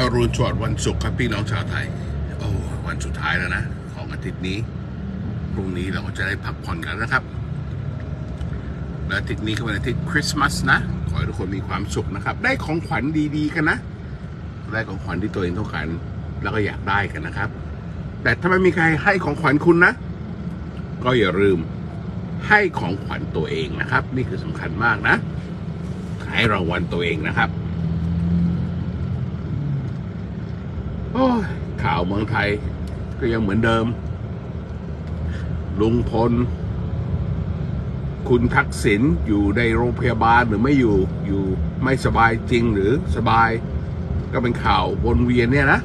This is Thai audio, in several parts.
อรุณสวัสดิ์วันศุกร์ครับพี่น้องชาวไทย โอ้วันสุดท้ายแล้วนะ ของอาทิตย์นี้ พรุ่งนี้เราก็จะได้พักผ่อนกันนะครับ และอาทิตย์นี้ก็เป็นอาทิตย์คริสต์มาสนะ ขอให้ทุกคนมีความสุขนะครับ ได้ของขวัญดีๆ กันนะ ได้ของขวัญที่ตัวเองต้องการแล้วก็อยากได้กันนะครับ แต่ถ้าไม่มีใครให้ของขวัญคุณนะ ก็อย่าลืมให้ของขวัญตัวเองนะครับ นี่คือสำคัญมากนะ ให้รางวัลตัวเองนะครับ โอ้ย ข่าวเมืองไทย ก็ยังเหมือนเดิม ลุงพล คุณทักษิณอยู่ในโรงพยาบาลหรือไม่อยู่อยู่ไม่สบายจริงหรือสบาย ก็เป็นข่าววนเวียนเนี่ยนะ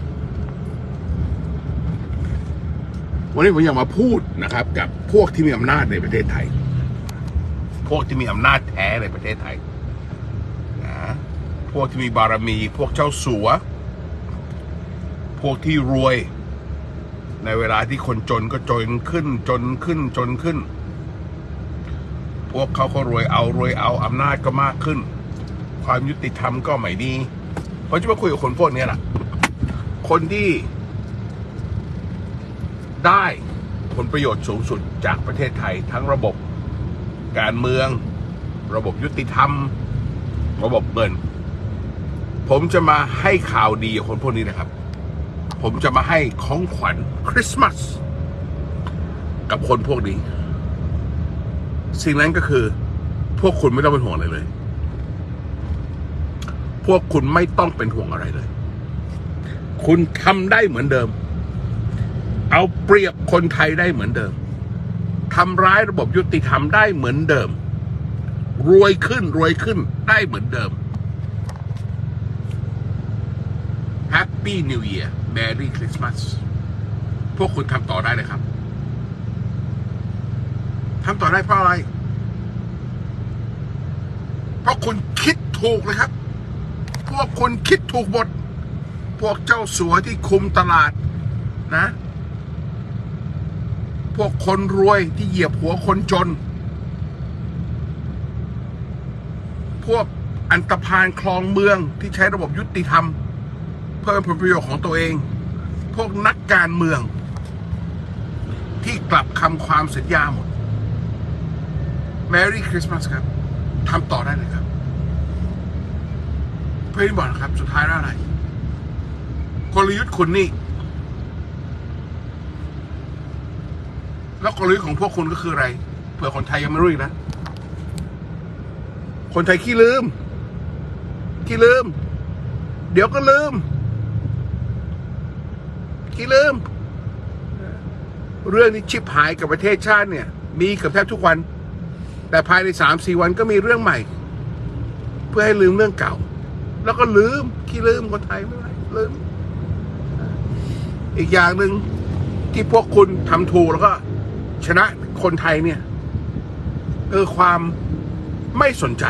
วันนี้ผมอยากมาพูดนะครับ กับพวกที่มีอำนาจในประเทศไทย พวกที่มีอำนาจแท้ในประเทศไทยนะพวกที่มีบารมี พวกเจ้าสัว พวกที่รวย ในเวลาที่คนจนก็จนขึ้นจนขึ้นจนขึ้น พวกเขาก็รวยเอารวยเอาอำนาจก็มากขึ้น ความยุติธรรมก็ไม่ดีผมจะมาคุยกับคนพวกนี้แหละคนที่ได้ผลประโยชน์สูงสุดจากประเทศไทยทั้งระบบการเมือง ระบบยุติธรรม ระบบเงิน ผมจะมาให้ข่าวดีกับคนพวกนี้นะครับ ผมจะมาให้ของขวัญคริสต์มาสกับคนพวกนี้ สิ่งนั้นก็คือ พวกคุณไม่ต้องเป็นห่วงอะไรเลย พวกคุณไม่ต้องเป็นห่วงอะไรเลย คุณทำได้เหมือนเดิม เอาเปรียบคนไทยได้เหมือนเดิมทำร้ายระบบยุติธรรมได้เหมือนเดิม รวยขึ้นรวยขึ้นได้เหมือนเดิม Happy New Year Merry Christmas พวกคุณทำต่อได้เลยครับทำต่อได้เพราะอะไร เพราะคุณคิดถูกเลยครับ พวกคุณคิดถูกหมด พวกเจ้าสัวที่คุมตลาดนะ พวกคนรวยที่เหยียบหัวคนจน พวกอันตรพานคลองเมืองที่ใช้ระบบยุติธรรม เพิ่มผลประโยชน์ของตัวเอง พวกนักการเมือง ที่กลับคำความสัญญาหมด Merry Christmas ครับทำต่อได้เลยครับ เพื่อนบอกนะครับ สุดท้ายแล้วอะไรกลยุทธ์คุณนี่ แล้วกลยุทธ์ของพวกคุณก็คืออะไร เผื่อคนไทยยังไม่รู้อีกนะ คนไทยขี้ลืม ขี้ลืม เดี๋ยวก็ลืม ขี้ลืม เรื่องนี้ชิบหายกับประเทศชาติเนี่ย มีเกือบแทบทุกวัน แต่ภายในสามสี่วันก็มีเรื่องใหม่ เพื่อให้ลืมเรื่องเก่า แล้วก็ลืมขี้ลืมคนไทยไม่เป็นไรลืม อีกอย่างหนึ่งที่พวกคุณทำถูกแล้วก็ ชนะคนไทยเนี่ยคือความไม่สนใจ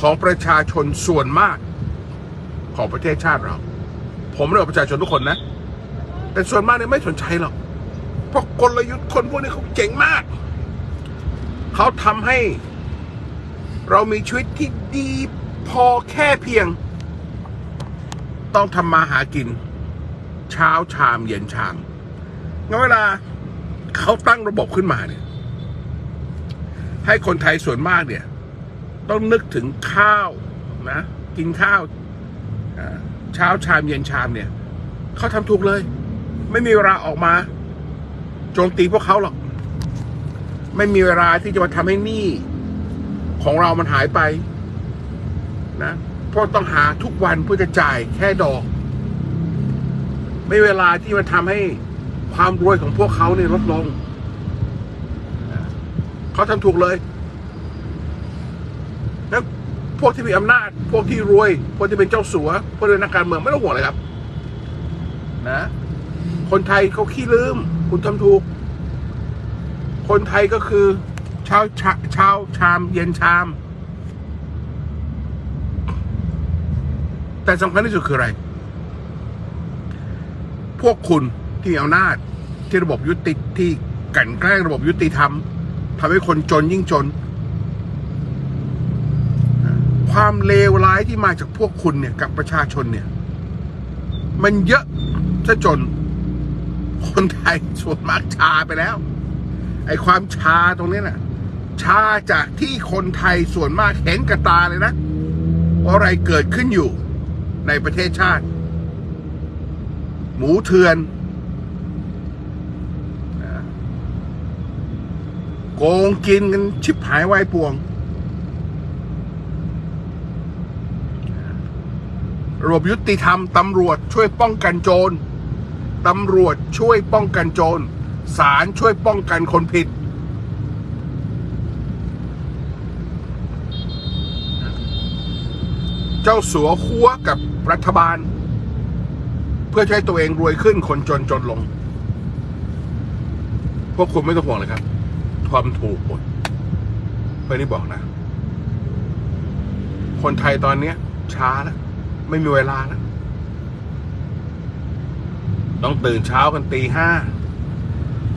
ของประชาชนส่วนมากของประเทศชาติเรา ผมเรียกประชาชนทุกคนนะ แต่ส่วนมากเนี่ยไม่สนใจหรอกเพราะกลยุทธ์คนพวกนี้เขาเจ๋งมาก เขาทำให้ เรามีชีวิตที่ดีพอแค่เพียง ต้องทำมาหากิน เช้าชามเย็นชามงั้นเวลาเขาตั้งระบบขึ้นมาเนี่ย ให้คนไทยส่วนมากเนี่ย ต้องนึกถึงข้าวนะ กินข้าวเช้าชามเย็นชามเนี่ย เขาทำถูกเลย ไม่มีเวลาออกมาโจมตีพวกเขาหรอก ไม่มีเวลาที่จะมาทำให้หนี้ของเรามันหายไป นะเพราะต้องหาทุกวันเพื่อจะจ่ายแค่ดอก ไม่เวลาที่มันทำให้ความรวยของพวกเขาเนี่ยลดลงเขาทำถูกเลยแล้วพวกที่มีอำนาจ พวกที่รวย พวกที่เป็นเจ้าสัว พวกที่เป็นนักการเมืองไม่ต้องห่วงเลยครับ นะ คนไทยเขาขี้ลืม คุณทำถูก คนไทยก็คือเช้าชาเช้าชาม เย็นชาม แต่สำคัญที่สุดคืออะไร พวกคุณที่มีอำนาจที่ระบบยุติที่กันแกล้งระบบยุติธรรมทำให้คนจนยิ่งจน ความเลวร้ายที่มาจากพวกคุณเนี่ย กับประชาชนเนี่ย มันเยอะซะจน คนไทยส่วนมากชาไปแล้ว ไอ้ความชาตรงนี้น่ะ ชาจากที่คนไทยส่วนมากเห็นกับตาเลยนะว่าอะไรเกิดขึ้นอยู่ในประเทศชาติ หมูเถื่อน โกงกินกันชิบหายวายป่วง ระบบยุติธรรมตำรวจช่วยป้องกันโจร ตำรวจช่วยป้องกันโจรศาลช่วยป้องกันคนผิด เจ้าสัวคัวกับรัฐบาล เพื่อให้ตัวเองรวยขึ้นคนจนจนลง พวกคุณไม่ต้องห่วงเลยครับทำถูกหมดเพื่อนี่บอกนะ คนไทยตอนนี้ช้าแล้ว ไม่มีเวลาแล้ว ต้องตื่นเช้ากันตีห้า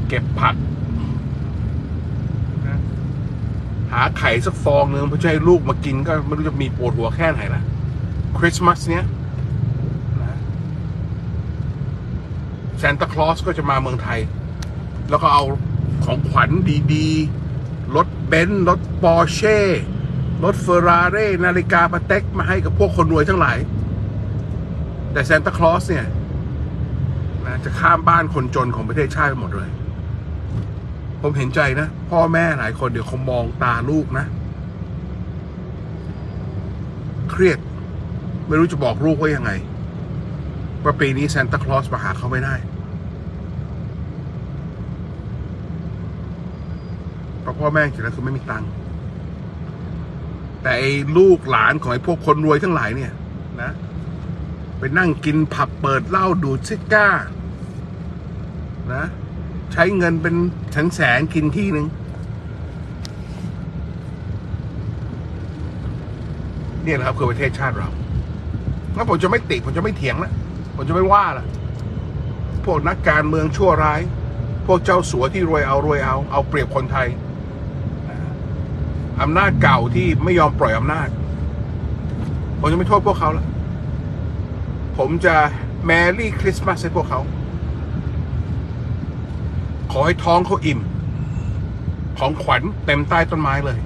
เก็บผัก หาไข่สักฟองหนึ่งเพื่อจะให้ลูกมากินก็ไม่รู้จะมีปวดหัวแค่ไหนละคริสต์มาสเนี้ยนะซานตาคลอสก็จะมาเมืองไทย แล้วก็เอาของขวัญดีๆ รถเบนซ์รถปอร์เช่ รถเฟอร์รารี่นาฬิกาปาเต็กมาให้กับพวกคนรวยทั้งหลาย แต่ซานตาคลอสเนี่ย นะจะข้ามบ้านคนจนของประเทศชาติไปหมดเลย ผมเห็นใจนะ พ่อแม่หลายคนเดี๋ยวเขามองตาลูกนะ เครียด ไม่รู้จะบอกลูกว่ายังไง ว่าปีนี้ซานตาคลอสมาหาเขาไม่ได้เพราะพ่อแม่จริงๆแล้วคือไม่มีตังค์แต่ไอ้ลูกหลานของไอ้พวกคนรวยทั้งหลายเนี่ย นะ นั่งกินผับเปิดเหล้าดูดซิก้า นะ ใช้เงินเป็นแสนแสนกินที่หนึ่งเนี่ยแหละครับคือประเทศชาติเรางั้นผมจะไม่ติผมจะไม่เถียงละผมจะไม่ว่าละพวกนักการเมืองชั่วร้าย พวกเจ้าสัวที่รวยเอารวยเอา เอาเปรียบคนไทยอำนาจเก่าที่ไม่ยอมปล่อยอำนาจผมจะไม่โทษพวกเขาแล้ว ผมจะแมรี่คริสต์มาสให้พวกเขา ขอให้ท้องเขาอิ่ม ของขวัญเต็มใต้ต้นไม้เลย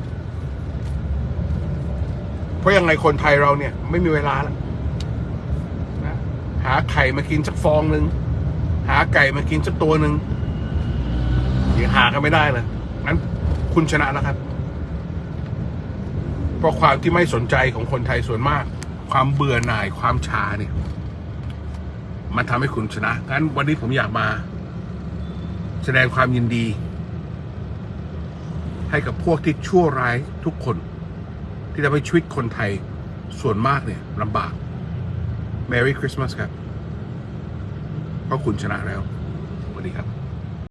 เพราะยังไงคนไทยเราเนี่ย ไม่มีเวลาแล้วนะหาไข่มากินสักฟองหนึ่งหาไก่มากินสักตัวหนึ่งยังหากันไม่ได้เลยงั้นคุณชนะแล้วครับ เพราะความที่ไม่สนใจของคนไทยส่วนมาก ความเบื่อหน่ายความชาเนี่ย มันทำให้คุณชนะงั้นวันนี้ผมอยากมา แสดงความยินดี ให้กับพวกที่ชั่วร้ายทุกคน ที่ทำให้ชีวิตคนไทยส่วนมากเนี่ยลำบาก Merry Christmas ครับเพราะคุณชนะแล้วสวัสดีครับ